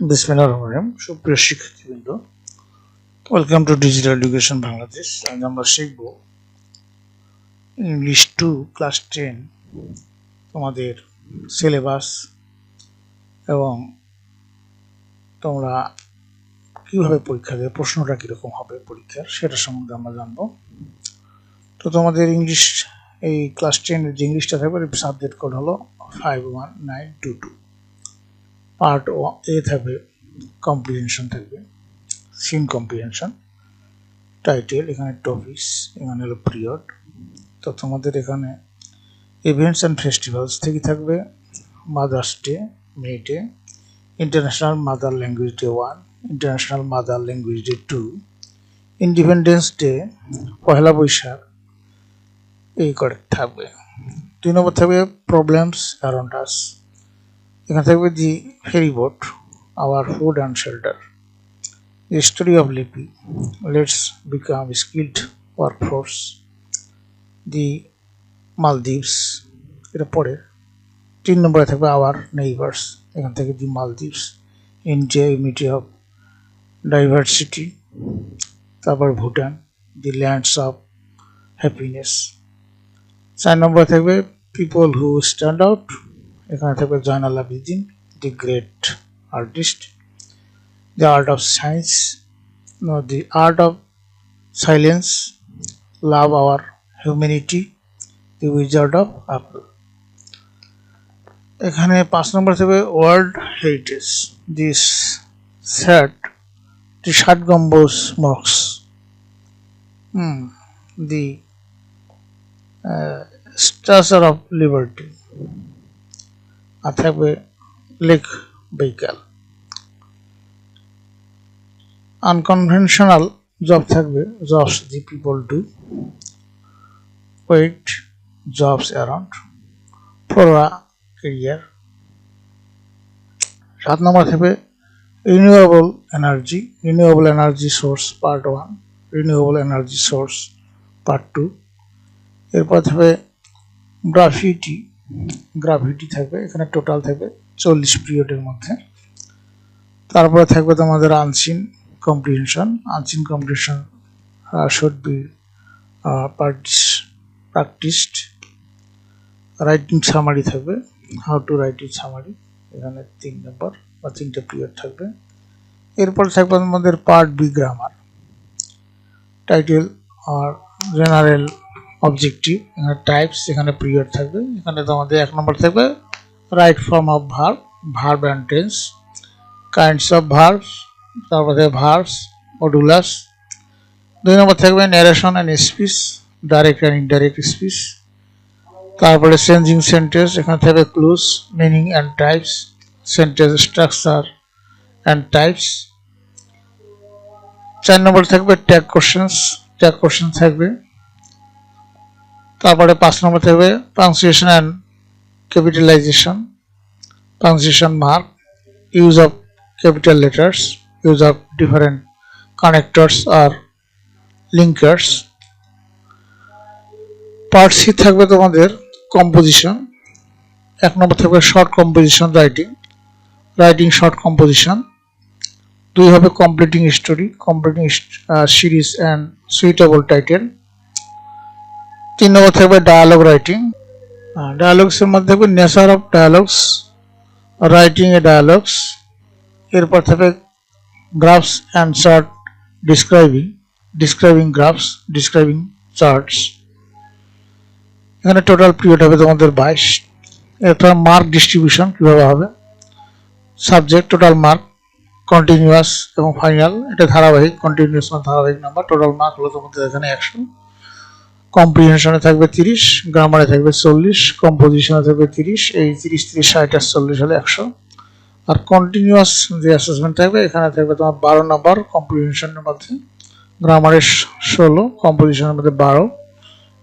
বিসমিল্লাহ রহমান রহিম। সুপ্রিয় শিক্ষার্থীবৃন্দ welcome to digital education Bangladesh আজ আমরা শিখব ইংলিশ টু ক্লাস টেন তোমাদের সিলেবাস এবং তোমরা কীভাবে পরীক্ষা দেবে, প্রশ্নটা কীরকম হবে পরীক্ষার সেটা সম্বন্ধে আমরা জানব। তো তোমাদের ইংলিশ এই ক্লাস টেনের যে ইংলিশটা থাকবে সাবজেক্ট কোড হলো five one nine two two part A থাকবে কম্প্রিহেনশন থাকবে সিন কম্প্রিহেনশন টাইটেল এখানে টপিক্স এখানে হলো পিরিয়ড তো তোমাদের এখানে ইভেন্টস অ্যান্ড ফেস্টিভ্যালস থেকে থাকবে mother's day May Day international mother language day one international mother language day two independence day Poila Baishakh, এই করে থাকবে। দুই নম্বর থাকবে প্রবলেমস অ্যারাউন্ড আস এখানে থাকবে the ferry boat, our food and shelter. The story of Lipi. Let's become skilled workforce the Maldives এটা পরে। তিন নম্বরে থাকবে আওয়ার নেইবার্স এখান থেকে the Maldives India unity of diversity তারপর Bhutan the lands of happiness চার নম্বরে থাকবে পিপল হু স্ট্যান্ড আউট এখানে থাকবে Zainul Abedin the great artist the art of science the art of silence love our humanity the wizard of apple এখানে পাঁচ নম্বর থাকবে world heritage this sat the Shat Gombuj Mox the স্ট্রাচার of liberty আর থাকবে lake vehicle unconventional job থাকবে jobs the people do wait jobs around flora career. সাত নম্বর থাকবে renewable energy renewable energy source part one, renewable energy source part two. এরপর থাকবে graffiti gravity থাকবে, এখানে total থাকবে চল্লিশ পিরিয়ডের মধ্যে। তারপরে থাকবে তোমাদের unseen comprehension unseen comprehension should be practised writing summary থাকবে how to write it summary এখানে তিন নম্বর বা তিনটে পিরিয়ড থাকবে। এরপর থাকবে আমাদের পার্ট বি গ্রামার টাইটেল আর জেনারেল অবজেক্টিভ এখানে টাইপস এখানে পিরিয়ড থাকবে, এখানে তোমাদের এক নম্বর থাকবে right form of verb verb and tense kinds of verbs তারপর ভার্বস মডুলাস দুই নম্বর থাকবে narration and speech direct and indirect speech তারপরে চেঞ্জিং সেন্টেন্স এখানে থাকবে clues meaning and types sentence structure and types চার নম্বর থাকবে ট্যাগ কোশ্চেন্স ট্যাগ কোশ্চেন থাকবে তারপরে পাঁচ নম্বর থাকবে punctuation and capitalization punctuation mark use of capital letters use of different connectors R linkers part C থাকবে তোমাদের কম্পোজিশন এক নম্বর থাকবে short composition writing writing short composition দুই হবে completing story completing series and suitable title তিন নম্বর থাকবে dialogue writing ডায়ালগসের মধ্যে থাকবে nature of dialogues writing a dialogues এরপর থাকবে graphs and chart describing describing graphs describing charts এখানে টোটাল পিরিয়ড হবে তোমাদের বাইশ। এরপর মার্ক ডিস্ট্রিবিউশন কীভাবে হবে? সাবজেক্ট টোটাল মার্ক কন্টিনিউয়াস এবং ফাইনাল এটা ধারাবাহিক কন্টিনিউয়াস ধারাবাহিক নাম্বার টোটাল মার্ক হলো তোমাদের এখানে একশো। কম্প্রিহেনশনে থাকবে তিরিশ গ্রামারে থাকবে চল্লিশ কম্পোজিশনে থাকবে তিরিশ, এই তিরিশ তিরিশ, ষাট আর চল্লিশ হলে একশো। আর কন্টিনিউয়াস যে অ্যাসেসমেন্ট থাকবে, এখানে থাকবে তোমার বারো নম্বর কম্প্রিহেনশনের মধ্যে। গ্রামারের ষোলো কম্পোজিশনের মধ্যে বারো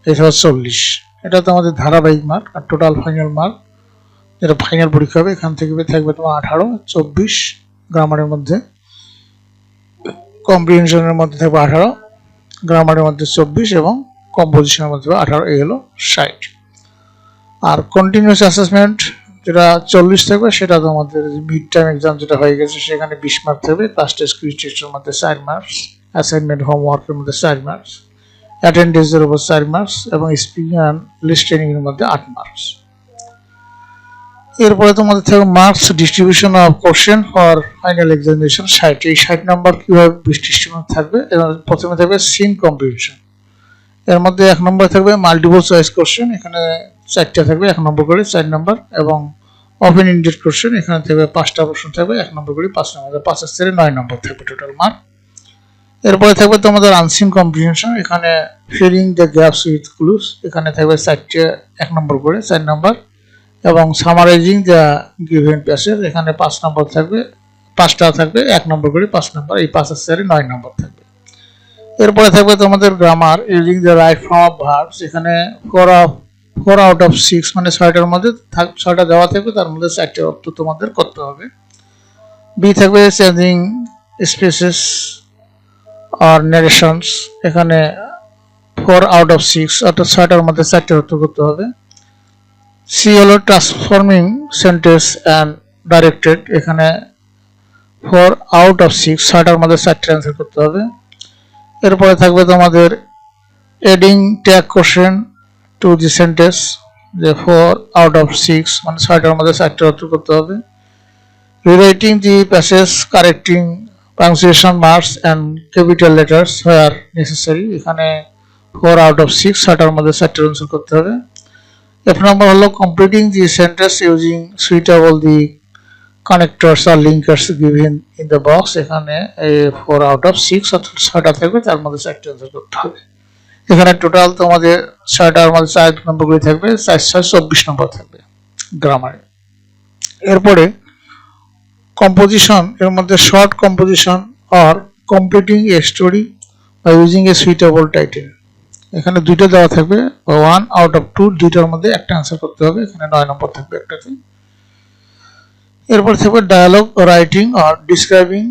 হচ্ছে চল্লিশ। এটা তো আমাদের ধারাবাহিক মার্ক আর টোটাল ফাইনাল মার্ক যেটা ফাইনাল পরীক্ষা হবে, এখান থেকে থাকবে তোমার আঠারো, চব্বিশ গ্রামারের মধ্যে। কম্প্রিহেনশনের মধ্যে থাকবে আঠারো গ্রামারের মধ্যে চব্বিশ এবং কম্পোজিশনের মধ্যে আঠারো, এই হলো ষাট। আর কন্টিনিউস অ্যাসেসমেন্ট যেটা চল্লিশ থাকবে, সেটা তোমাদের মিড টাইম এক্সাম যেটা হয়ে গেছে, সেখানে বিশ মার্ক থাকবে। ক্লাস টেস্ট কুইজ টেস্টের মধ্যে চার মার্কস অ্যাসাইনমেন্ট হোমওয়ার্কের মধ্যে চার মার্কস অ্যাটেন্ডেন্সের উপর চার মার্কস এবং স্পিকিং অ্যান্ড লিস্টেনিং এর মধ্যে আট মার্কস এরপরে তোমাদের থাকবে marks distribution of question for final examination ষাট। এই ষাট নাম্বার কীভাবে ডিস্ট্রিবিউশন থাকবে? প্রথমে থাকবে সিন কম্পিটিশন এর মধ্যে এক নম্বর থাকবে মাল্টিপল চয়েস কোশ্চেন এখানে চারটা থাকবে, এক নম্বর করে চার নম্বর, এবং ওপেন ইন্ডেড কোশ্চেন এখানে থাকবে পাঁচটা প্রশ্ন থাকবে, এক নম্বর করে পাঁচ নম্বর পাঁচের ছেড়ে নয় নম্বর থাকবে টোটাল মার্ক এরপরে থাকবে তোমাদের আনসিন কম্পিটিশন এখানে filling the gaps with clues এখানে থাকবে চারটে, এক নম্বর করে চার নম্বর, এবং সামারাইজিং দ্য গিভেন প্যাসেজ এখানে পাঁচ নম্বর থাকবে পাঁচটা থাকবে, এক নম্বর করে পাঁচ নম্বর, এই পাঁচের ছেড়ে নয় নম্বর থাকবে। এরপরে থাকবে তোমাদের grammar using the right form of verbs এখানে four four out of six মানে ছয়টার মধ্যে ছয়টা দেওয়া থাকবে, তার মধ্যে চারটে অর্থ তোমাদের করতে হবে। বি থাকবে চেঞ্জিং স্পেসেস আর নারেশনস এখানে ফোর আউট অফ সিক্স অর্থাৎ ছয়টার মধ্যে চারটে অর্থ করতে হবে। সি হলো ট্রান্সফর্মিং সেন্টেন্স অ্যান্ড ডাইরেক্টেড এখানে ফোর আউট অফ সিক্স ছয়টার মধ্যে চারটে অ্যান্সার করতে হবে। এরপরে থাকবে তোমাদের adding tag question to the sentence যে ফোর আউট অফ সিক্স মানে ছয়টার মধ্যে চারটে অর্থ করতে হবে। Rewriting the passage correcting punctuation marks and capital letters where necessary এখানে ফোর আউট অফ সিক্স ছয়টার মধ্যে চারটে অ্যান্সার করতে হবে। এফ নম্বর হলো completing the sentence using suitable the connectors R linkers given in the box এখানে ফোর আউট অফ সিক্স অর্থাৎ ছয়টা থাকবে, তার মধ্যে চারটে অ্যান্সার করতে হবে। এখানে টোটাল তোমাদের ছয়টার মধ্যে চার নম্বরগুলি থাকবে, চার, ছয়, চব্বিশ নম্বর থাকবে গ্রামারে এরপরে কম্পোজিশন এর মধ্যে short composition or completing a story বা ইউজিং এ সুইটেবল টাইটেল এখানে দুইটা দেওয়া থাকবে ওয়ান আউট অফ টু দুইটার মধ্যে একটা অ্যান্সার করতে হবে, এখানে নয় নম্বর থাকবে একটাতে। এরপর থাকবে ডায়ালগ রাইটিং আর ডিসক্রাইবিং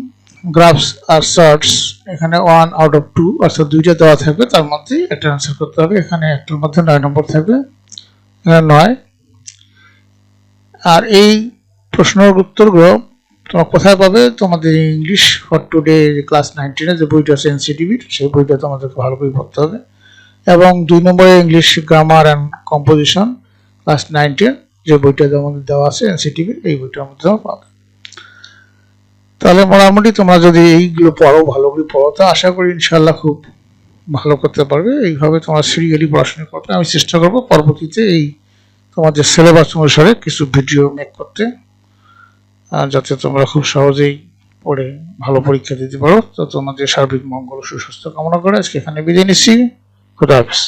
গ্রাফস আর শার্টস এখানে ওয়ান আউট অফ টু অর্থাৎ দুইটা দেওয়া থাকবে, তার মধ্যে একটা অ্যান্সার করতে হবে। এখানে একটার মধ্যে নয় নম্বর থাকবে নয়। আর এই প্রশ্নের উত্তরগুলো তোমরা কোথায় পাবে? তোমাদের ইংলিশ ফর টুডে ক্লাস নাইনটিনের যে বইটা আছে এনসিটিভির সেই বইটা তোমাদেরকে ভালো করে পড়তে হবে। এবং দুই নম্বরে English grammar and composition class nineteen যে বইটা তোমাদের দেওয়া আছে এনসিটিভির এই বইটার মধ্যে পাবে। তাহলে মোটামুটি তোমরা যদি এইগুলো পড়ো, ভালো করে পড়ো, তো আশা করি ইনশাল্লাহ খুব ভালো করতে পারবে। এইভাবে তোমরা সিরিয়ালি পড়াশোনা করবে আমি চেষ্টা করব পরবর্তীতে এই তোমাদের সিলেবাস অনুসারে কিছু ভিডিও মেক করতে যাতে তোমরা খুব সহজেই পড়ে ভালো পরীক্ষা দিতে পারো। তো তোমাদের সার্বিক মঙ্গল সুস্বাস্থ্য কামনা করে আজকে এখানে বিদায় নিচ্ছি। খুদা হাফিজ।